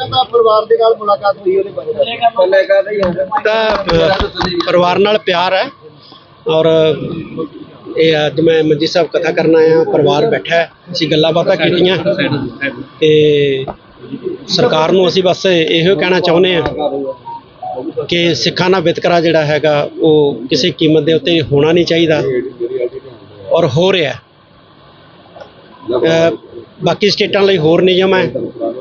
ਤਾਂ ਪਰਿਵਾਰ ਦੇ ਨਾਲ ਮੁਲਾਕਾਤ ਹੋਈ, ਉਹਦੇ ਬਾਰੇ ਤਾਂ ਪਰਿਵਾਰ ਨਾਲ ਪਿਆਰ ਹੈ ਔਰ ਇਹ ਅੱਜ ਮੈਂ ਮੰਜੀ ਸਾਹਿਬ ਕਥਾ ਕਰਨ ਆਇਆ, ਪਰਿਵਾਰ ਬੈਠਾ ਅਸੀਂ ਗੱਲਾਂ ਬਾਤਾਂ ਕੀਤੀਆਂ। ਤੇ ਸਰਕਾਰ ਨੂੰ ਅਸੀਂ ਬਸ ਇਹੋ ਕਹਿਣਾ ਚਾਹੁੰਦੇ ਆ ਕਿ ਸਿੱਖਾਂ ਦਾ ਵਿਤਕਰਾ ਜਿਹੜਾ ਹੈਗਾ, ਉਹ ਕਿਸੇ ਕੀਮਤ ਦੇ ਉੱਤੇ ਹੋਣਾ ਨਹੀਂ ਚਾਹੀਦਾ ਔਰ ਹੋ ਰਿਹਾ ਬਾਕੀ ਸਟੇਟਾਂ ਲਈ ਹੋਰ ਨਿਯਮ ਹੈ।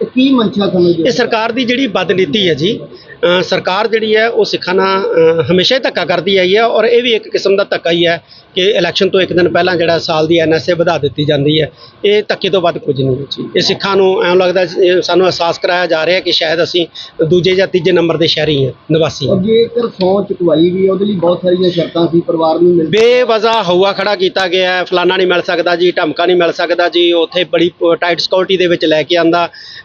ਤੇ ਕੀ ਮੰਸ਼ਾ ਸਮਝਦੇ ਇਹ ਸਰਕਾਰ ਦੀ ਜਿਹੜੀ ਬਦਨੀਤੀ ਹੈ ਜੀ ਅ, ਸਰਕਾਰ ਜਿਹੜੀ ਹੈ ਉਹ ਸਿੱਖਾਂ ਨਾਲ ਅ, ਹਮੇਸ਼ਾ ਹੀ ਧੱਕਾ ਕਰਦੀ ਆਈ ਹੈ ਔਰ ਇਹ ਵੀ ਇੱਕ ਕਿਸਮ ਦਾ ਧੱਕਾ ਹੀ ਹੈ ਕਿ ਇਲੈਕਸ਼ਨ ਤੋਂ ਇੱਕ ਦਿਨ ਪਹਿਲਾਂ ਜਿਹੜਾ ਸਾਲ ਦੀ ਐਨਐਸਏ ਵਧਾ ਦਿੱਤੀ ਜਾਂਦੀ ਹੈ। ਇਹ ਧੱਕੇ ਤੋਂ ਵੱਧ ਕੁਝ ਨਹੀਂ ਹੈ ਜੀ। ਇਹ ਸਿੱਖਾਂ ਨੂੰ ਐਂ ਲੱਗਦਾ ਇਹ ਸਾਨੂੰ ਅਹਿਸਾਸ ਕਰਾਇਆ ਜਾ ਰਿਹਾ ਕਿ ਸ਼ਾਇਦ ਅਸੀਂ ਦੂਜੇ ਜਾਂ ਤੀਜੇ ਨੰਬਰ ਦੇ ਸ਼ਹਿਰੀ ਹਾਂ ਨਿਵਾਸੀ ਹਾਂ। ਔਰ ਜੇਕਰ ਸੌ ਚੁਕਵਾਈ ਵੀ ਹੈ, ਉਹਦੇ ਲਈ ਬਹੁਤ ਸਾਰੀਆਂ ਸ਼ਰਤਾਂ ਸੀ ਪਰਿਵਾਰ ਨੂੰ ਮਿਲ ਬੇਵਜ਼ਾ ਹਊਆ ਖੜਾ ਕੀਤਾ ਗਿਆ ਹੈ ਫਲਾਨਾ ਨਹੀਂ ਮਿਲ ਸਕਦਾ ਜੀ ਢਮਕਾ ਨਹੀਂ ਮਿਲ ਸਕਦਾ ਜੀ ਉੱਥੇ ਬੜੀ ਟਾਈਟ ਸਿਕਿਉਰਿਟੀ ਦੇ ਵਿੱਚ ਲੈ ਕੇ ਆਂਦਾ।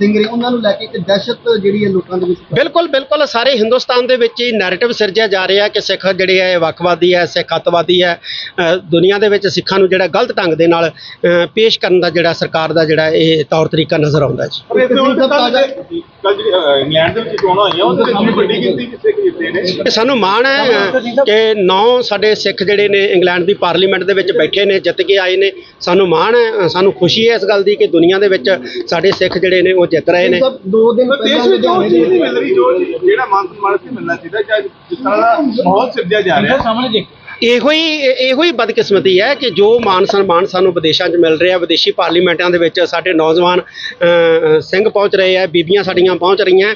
ਸਿੰਘ ਨੇ ਉਹਨਾਂ ਨੂੰ ਲੈ ਕੇ ਇੱਕ ਦਹਿਸ਼ਤ ਜਿਹੜੀ ਹੈ ਲੋਕਾਂ ਦੇ ਵਿੱਚ ਬਿਲਕੁਲ ਬਿਲਕੁਲ। ਸਾਰੇ ਹਿੰਦੁਸਤਾਨ ਦੇ ਵਿੱਚ ਹੀ ਨੈਰੇਟਿਵ ਸਿਰਜਿਆ ਜਾ ਰਿਹਾ ਕਿ ਸਿੱਖ ਜਿਹੜੇ ਹੈ ਇਹ ਵੱਖਵਾਦੀ ਹੈ ਸਿੱਖ ਅੱਤਵਾਦੀ ਹੈ। ਦੁਨੀਆ ਦੇ ਵਿੱਚ ਸਿੱਖਾਂ ਨੂੰ ਜਿਹੜਾ ਗਲਤ ਢੰਗ ਦੇ ਨਾਲ ਪੇਸ਼ ਕਰਨ ਦਾ ਜਿਹੜਾ ਸਰਕਾਰ ਦਾ ਜਿਹੜਾ ਇਹ ਤੌਰ ਤਰੀਕਾ ਨਜ਼ਰ ਆਉਂਦਾ ਜੀ। ਇੰਗਲੈਂਡ ਦੇ ਵਿੱਚ ਚੋਣਾਂ ਹੋਈਆਂ ਉਹਦੇ ਵਿੱਚ ਵੀ ਵੱਡੀ ਗਿਣਤੀ ਵਿੱਚ ਸਿੱਖ ਜਿੱਤੇ ਨੇ? ਤੇ ਸਾਨੂੰ ਮਾਣ ਹੈ ਕਿ ਨੌ ਸਾਡੇ ਸਿੱਖ ਜਿਹੜੇ ਨੇ ਇੰਗਲੈਂਡ ਦੀ ਪਾਰਲੀਮੈਂਟ ਦੇ ਵਿੱਚ ਬੈਠੇ ਨੇ ਜਿੱਤ ਕੇ ਆਏ ਨੇ। ਸਾਨੂੰ ਮਾਣ ਹੈ ਸਾਨੂੰ ਖੁਸ਼ੀ ਹੈ ਇਸ ਗੱਲ ਦੀ ਕਿ ਦੁਨੀਆ ਦੇ ਵਿੱਚ ਸਾਡੇ ਸਿੱਖ ਜਿਹੜੇ ਨੇ ਉਹ ਜਿੱਤ ਰਹੇ ਨੇ। ਸਭ ਦੋ ਦਿਨ ਪਰ ਦੇਸ਼ ਪਹਿਲਾਂ ਲੁਧਿਆਣੇ ਚੀਜ਼ ਨਹੀਂ ਦੇ ਮਿਲ ਰਹੀ ਜੋ ਜਿਹੜਾ ਮਾਨ ਸਨਮਾਨ ਸੀ ਮਿਲਣਾ ਚਾਹੀਦਾ ਜਾਂ ਜਿਸ ਤਰ੍ਹਾਂ ਦਾ ਮਾਹੌਲ ਸਿਰਜਿਆ ਜਾ ਰਿਹਾ। ਇਹੋ ਹੀ ਇਹੋ ਹੀ ਬਦਕਿਸਮਤੀ ਹੈ ਕਿ ਜੋ ਮਾਨ ਸਨਮਾਨ ਸਾਨੂੰ ਵਿਦੇਸ਼ਾਂ 'ਚ ਮਿਲ ਰਿਹਾ ਵਿਦੇਸ਼ੀ ਪਾਰਲੀਮੈਂਟਾਂ ਦੇ ਵਿੱਚ ਸਾਡੇ ਨੌਜਵਾਨ ਸਿੰਘ ਪਹੁੰਚ ਰਹੇ ਆ ਬੀਬੀਆਂ ਸਾਡੀਆਂ ਪਹੁੰਚ ਰਹੀਆਂ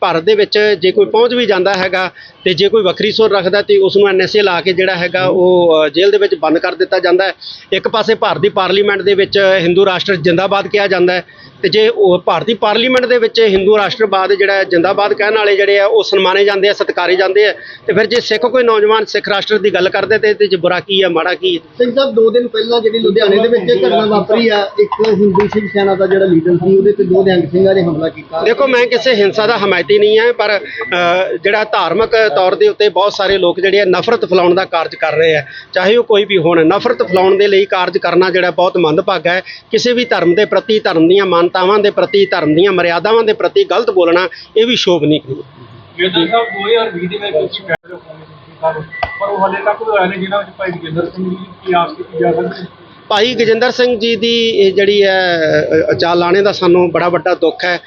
ਭਾਰਤ ਦੇ ਵਿੱਚ ਜੇ ਕੋਈ ਪਹੁੰਚ ਵੀ ਜਾਂਦਾ ਹੈਗਾ ਤੇ ਜੇ ਕੋਈ ਵੱਖਰੀ ਸੋਚ ਰੱਖਦਾ ਤੇ ਉਸ ਨੂੰ ਐਨਐਸਏ ਲਾ ਕੇ ਜਿਹੜਾ ਹੈਗਾ ਉਹ ਜੇਲ੍ਹ ਦੇ ਵਿੱਚ ਬੰਦ ਕਰ ਦਿੱਤਾ ਜਾਂਦਾ ਹੈ। ਇੱਕ ਪਾਸੇ ਭਾਰਤ ਦੀ ਪਾਰਲੀਮੈਂਟ ਦੇ ਵਿੱਚ ਹਿੰਦੂ ਰਾਸ਼ਟਰ ਜਿੰਦਾਬਾਦ ਕਿਹਾ ਜਾਂਦਾ ਹੈ ਤੇ ਜੇ ਉਹ ਭਾਰਤੀ ਪਾਰਲੀਮੈਂਟ ਦੇ ਵਿੱਚ ਹਿੰਦੂ ਰਾਸ਼ਟਰਵਾਦ ਜਿਹੜਾ ਜਿੰਦਾਬਾਦ ਕਹਿਣ ਵਾਲੇ ਜਿਹੜੇ ਆ ਉਹ ਸਨਮਾਨੇ ਜਾਂਦੇ ਆ ਸਤਿਕਾਰੇ ਜਾਂਦੇ ਆ। ਤੇ ਫਿਰ ਜੇ ਸਿੱਖ ਕੋਈ ਨੌਜਵਾਨ ਸਿੱਖ ਰਾਸ਼ਟਰ ਦੀ ਗੱਲ ਕਰਦੇ ਤੇ ਇਹਦੇ 'ਚ ਬੁਰਾ ਕੀ ਹੈ ਮਾੜਾ ਕੀ ਸਿੰਘ ਸਾਹਿਬ ਦੋ ਦਿਨ ਪਹਿਲਾਂ ਜਿਹੜੀ ਲੁਧਿਆਣੇ ਦੇ ਵਿੱਚ ਘਟਨਾ ਵਾਪਰੀ ਆ ਇੱਕ ਹਿੰਦੂ ਸਿੱਖ ਸੈਨਾ ਦਾ ਜਿਹੜਾ ਲੀਡਰ ਸੀ ਉਹਦੇ ਤੇ ਦੋ ਨਿਹੰਗ ਸਿੰਘਾਂ ਨੇ ਹਮਲਾ ਕੀਤਾ। ਦੇਖੋ ਮੈਂ ਕਿਸੇ ਹਿੰਸਾ ਦਾ ਹਮਾਇਤੀ ਨਹੀਂ ਹੈ ਪਰ ਜਿਹੜਾ ਧਾਰਮਿਕ ਤੌਰ ਦੇ ਉੱਤੇ ਬਹੁਤ ਸਾਰੇ ਲੋਕ ਜਿਹੜੇ ਆ ਨਫ਼ਰਤ ਫੈਲਾਉਣ ਦਾ ਕਾਰਜ ਕਰ ਰਹੇ ਆ। ਚਾਹੇ ਉਹ ਕੋਈ ਵੀ ਹੋਣ ਨਫ਼ਰਤ ਫੈਲਾਉਣ ਦੇ ਲਈ ਕਾਰਜ ਕਰਨਾ ਜਿਹੜਾ ਬਹੁਤ ਮੰਦਭਾਗਾ ਹੈ। ਕਿਸੇ ਵੀ ਧਰਮ ਦੇ ਪ੍ਰਤੀ ਧਰਮ ਦੀਆਂ ਮਾਨਤਾਵਾਂ ਦੇ ਪ੍ਰਤੀ, ਧਰਮ ਦੀਆਂ ਮਰਿਆਦਾਵਾਂ ਦੇ ਪ੍ਰਤੀ ਗਲਤ ਬੋਲਣਾ, ਇਹ ਵੀ ਸ਼ੋਭਨੀਕ ਨਹੀਂ ਗੇਂਦਰ ਸਾਹਿਬ 2020 ਦੇ ਵਿੱਚ ਕੁਝ ਕਹਿ ਰਹੇ ਹੋ। ਪਰ ਉਹ ਹਲੇ ਤੱਕ ਹੋਇਆ ਨਹੀਂ, ਜਿਨ੍ਹਾਂ ਵਿੱਚ ਭਾਈ ਜਗਿੰਦਰ ਸਿੰਘ ਜੀ ਦੀ ਆਸ ਕੀਤੀ ਜਾ ਸਕਦੀ। ਭਾਈ ਗਜਿੰਦਰ ਸਿੰਘ ਜੀ ਦੀ ਇਹ ਜਿਹੜੀ ਹੈ ਅ, ਲਾਣੇ ਦਾ ਸਾਨੂੰ ਬੜਾ ਵੱਡਾ ਦੁੱਖ ਹੈ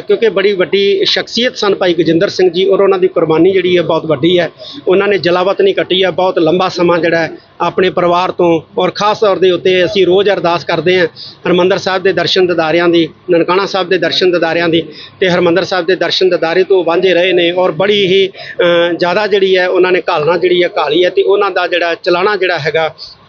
ਕਿਉਂਕਿ ਬੜੀ ਵੱਡੀ ਸ਼ਖਸੀਅਤ ਸਨ ਭਾਈ ਗਜਿੰਦਰ ਸਿੰਘ ਜੀ ਔਰ ਉਹਨਾਂ ਦੀ ਕੁਰਬਾਨੀ ਜਿਹੜੀ ਹੈ ਬਹੁਤ ਵੱਡੀ ਹੈ। ਉਹਨਾਂ ਨੇ ਜਲਾਵਤ ਨਹੀਂ ਕੱਟੀ ਹੈ ਬਹੁਤ ਲੰਬਾ ਸਮਾਂ ਜਿਹੜਾ ਆਪਣੇ ਪਰਿਵਾਰ ਤੋਂ ਔਰ ਖਾਸ ਤੌਰ ਦੇ ਉੱਤੇ ਅਸੀਂ ਰੋਜ਼ ਅਰਦਾਸ ਕਰਦੇ ਹਾਂ ਹਰਮੰਦਰ ਸਾਹਿਬ ਦੇ ਦਰਸ਼ਨ ਦਿਦਾਰਿਆਂ ਦੀ ਨਨਕਾਣਾ ਸਾਹਿਬ ਦੇ ਦਰਸ਼ਨ ਦਿਦਾਰਿਆਂ ਦੀ ਤੇ ਹਰਮੰਦਰ ਸਾਹਿਬ ਦੇ ਦਰਸ਼ਨ ਦਿਦਾਰੇ ਤੋਂ ਵਾਂਝੇ ਰਹੇ ਨੇ ਔਰ ਬੜੀ ਹੀ ਜ਼ਿਆਦਾ ਜਿਹੜੀ ਹੈ ਉਹਨਾਂ ਨੇ ਘਾਲਣਾ ਜਿਹੜੀ ਹੈ ਘਾਲੀ ਹੈ ਤੇ ਉਹਨਾਂ ਦਾ ਜਿਹੜਾ ਚਲਾਣਾ ਜਿਹੜਾ ਹੈਗਾ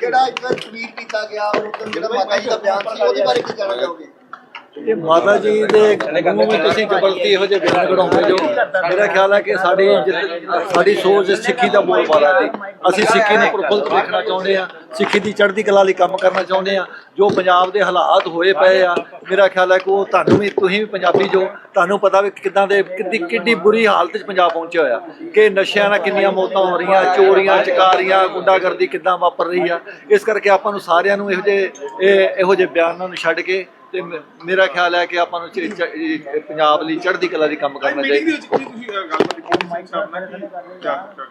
ਜਿਹੜਾ ਇੱਕ ਟਵੀਟ ਕੀਤਾ ਗਿਆ ਉਹ ਜਿਹੜਾ ਮਾਤਾ ਜੀ ਦਾ ਬਿਆਨ ਸੀ, ਉਹਦੇ ਬਾਰੇ ਕੀ ਕਹਿਣਾ ਚਾਹੋਗੇ? ਇਹ ਮਾਤਾ ਜੀ ਦੇ ਮੂੰਹ ਵਿੱਚ ਤੁਸੀਂ ਜ਼ਬਰਦਸਤੀ ਇਹੋ ਜਿਹੇ ਬਿਆਨ ਕਢਾਉਂਦੇ ਜੋ ਮੇਰਾ ਖਿਆਲ ਹੈ ਕਿ ਸਾਡੀ ਸਾਡੀ ਸੋਚ ਸਿੱਖੀ ਦਾ ਬੋਲ ਬਾਲਾ ਜੀ ਅਸੀਂ ਸਿੱਖੀ ਨੂੰ ਪ੍ਰਫੁੱਲਤ ਦੇਖਣਾ ਚਾਹੁੰਦੇ ਆ ਸਿੱਖੀ ਦੀ ਚੜ੍ਹਦੀ ਕਲਾ ਲਈ ਕੰਮ ਕਰਨਾ ਚਾਹੁੰਦੇ ਆ ਜੋ ਪੰਜਾਬ ਦੇ ਹਾਲਾਤ ਹੋਏ ਪਏ ਆ, ਮੇਰਾ ਖਿਆਲ ਹੈ ਕਿ ਉਹ ਤੁਹਾਨੂੰ ਵੀ, ਤੁਸੀਂ ਵੀ ਪੰਜਾਬੀ ਜੋ, ਤੁਹਾਨੂੰ ਪਤਾ ਵੀ ਕਿਦਾਂ ਦੇ ਕਿੱਡੀ ਕਿੱਡੀ ਬੁਰੀ ਹਾਲਤ 'ਚ ਪੰਜਾਬ ਪਹੁੰਚਿਆ ਹੋਇਆ। ਕਿ ਨਸ਼ਿਆਂ ਨਾਲ ਕਿੰਨੀਆਂ ਮੌਤਾਂ ਹੋ ਰਹੀਆਂ, ਚੋਰੀਆਂ, ਚਕਾਰੀਆਂ, ਗੁੰਡਾਗਰਦੀ ਕਿੱਦਾਂ ਵਾਪਰ ਰਹੀ ਆ। ਇਸ ਕਰਕੇ ਆਪਾਂ ਨੂੰ ਸਾਰਿਆਂ ਨੂੰ ਇਹੋ ਜਿਹੇ ਇਹੋ ਜਿਹੇ ਬਿਆਨਾਂ ਨੂੰ ਛੱਡ ਕੇ ਤੇ ਮ- ਮੇਰਾ ਖਿਆਲ ਹੈ ਕਿ ਆਪਾਂ ਨੂੰ ਚ- ਚ- ਇਹ ਪੰਜਾਬ ਲਈ ਚੜ੍ਹਦੀ ਕਲਾ ਲਈ ਕੰਮ ਕਰਨਾ ਮੀਟਿੰਗ ਦੇ ਚਾਹੀਦਾ ਵਿੱਚ ਕੀ ਤੁਸੀਂ ਅਹ, ਗੱਲਬਾਤ ਕੀਤੀ? ਸਿੰਘ ਸਾਹਿਬ ਨਾਲ ਕੀ ਵਿਚਾਰ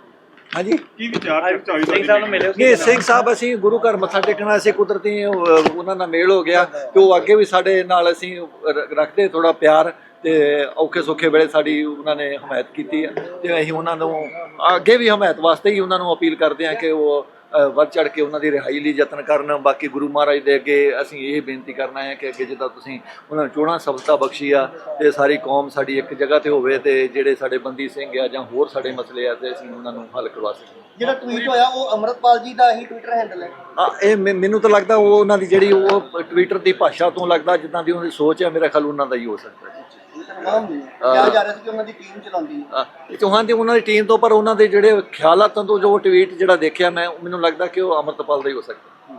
ਹਾਂਜੀ? ਕੀ ਵਿਚਾਰ ਚਰਚਾ ਹੋਈ ਸਿੰਘ ਸਾਹਿਬ ਨੂੰ ਮਿਲੇ ਨਹੀਂ ਸਿੰਘ ਸਾਹਿਬ ਅਸੀਂ ਗੁਰੂ ਘਰ ਮੱਥਾ ਟੇਕਣਾ ਅਸੀਂ ਕੁਦਰਤੀ ਉਹ, ਉਹਨਾਂ ਨਾਲ ਮੇਲ ਹੋ ਗਿਆ ਤੇ ਉਹ ਅੱਗੇ ਵੀ ਸਾਡੇ ਨਾਲ ਅਸੀਂ ਰ- ਰੱਖਦੇ ਥੋੜਾ ਪਿਆਰ ਤੇ ਔਖੇ ਸੌਖੇ ਵੇਲੇ ਸਾਡੀ ਉਹਨਾਂ ਨੇ ਹਮਾਇਤ ਕੀਤੀ ਹੈ ਤੇ ਅਸੀਂ ਉਹਨਾਂ ਨੂੰ ਅੱਗੇ ਵੀ ਹਮਾਇਤ ਵਾਸਤੇ ਹੀ ਉਹਨਾਂ ਨੂੰ ਅਪੀਲ ਕਰਦੇ ਹਾਂ ਕਿ ਉਹ ਵੱਧ ਚੜ ਕੇ ਉਹਨਾਂ ਦੀ ਰਿਹਾਈ ਲਈ ਯਤਨ ਕਰਨ। ਬਾਕੀ ਗੁਰੂ ਮਹਾਰਾਜ ਦੇ ਅੱਗੇ ਅਸੀਂ ਇਹ ਬੇਨਤੀ ਕਰਨਾ ਹੈ ਕਿ ਅੱਗੇ ਜਿੱਦਾਂ ਤੁਸੀਂ ਉਹਨਾਂ ਨੂੰ ਚੋਣਾਂ ਸਫਲਤਾ ਬਖਸ਼ੀ ਆ ਤੇ ਸਾਰੀ ਕੌਮ ਸਾਡੀ ਇੱਕ ਜਗ੍ਹਾ ਤੇ ਹੋਵੇ ਤੇ ਜਿਹੜੇ ਸਾਡੇ ਬੰਦੀ ਸਿੰਘ ਆ ਜਾਂ ਹੋਰ ਸਾਡੇ ਮਸਲੇ ਆ ਤੇ ਅਸੀਂ ਉਹਨਾਂ ਨੂੰ ਹੱਲ ਕਰਵਾ ਸਕੀਏ। ਜਿਹੜਾ ਟਵੀਟ ਹੋਇਆ ਉਹ ਅਮਰਤਪਾਲ ਜੀ ਦਾ ਹੀ ਟਵਿੱਟਰ ਹੈਂਡਲ ਹੈ। ਆ ਇਹ ਮੈਨੂੰ ਤਾਂ ਲੱਗਦਾ ਉਹ ਉਹਨਾਂ ਦੀ ਜਿਹੜੀ ਉਹ ਟਵਿੱਟਰ ਦੀ ਭਾਸ਼ਾ ਤੋਂ ਲੱਗਦਾ ਜਿੱਦਾਂ ਦੀ ਉਹਨਾਂ ਦੀ ਸੋਚ ਹੈ ਮੇਰਾ ਖਿਆਲ ਉਹਨਾਂ ਦਾ ਹੀ ਹੋ ਸਕਦਾ ਹੈ ਨਾਮ ਕਿਹਾ ਜਾ ਰਿਹਾ ਸੀ ਕਿ ਉਹਨਾਂ ਦੀ ਟੀਮ ਚਲਾਉਂਦੀ ਹੈ। ਆ, ਇਹ ਚੌਹਾਨ ਦੀ ਉਹਨਾਂ ਦੀ ਟੀਮ ਤੋਂ ਪਰ ਉਹਨਾਂ ਦੇ ਜਿਹੜੇ ਖਿਆਲਾਤਾਂ ਤੋਂ ਜੋ ਟਵੀਟ ਜਿਹੜਾ ਦੇਖਿਆ ਮੈਂ ਮੈਨੂੰ ਲੱਗਦਾ ਕਿ ਉਹ ਅਮਰਤਪਾਲ ਦਾ ਹੀ ਹੋ ਸਕਦਾ।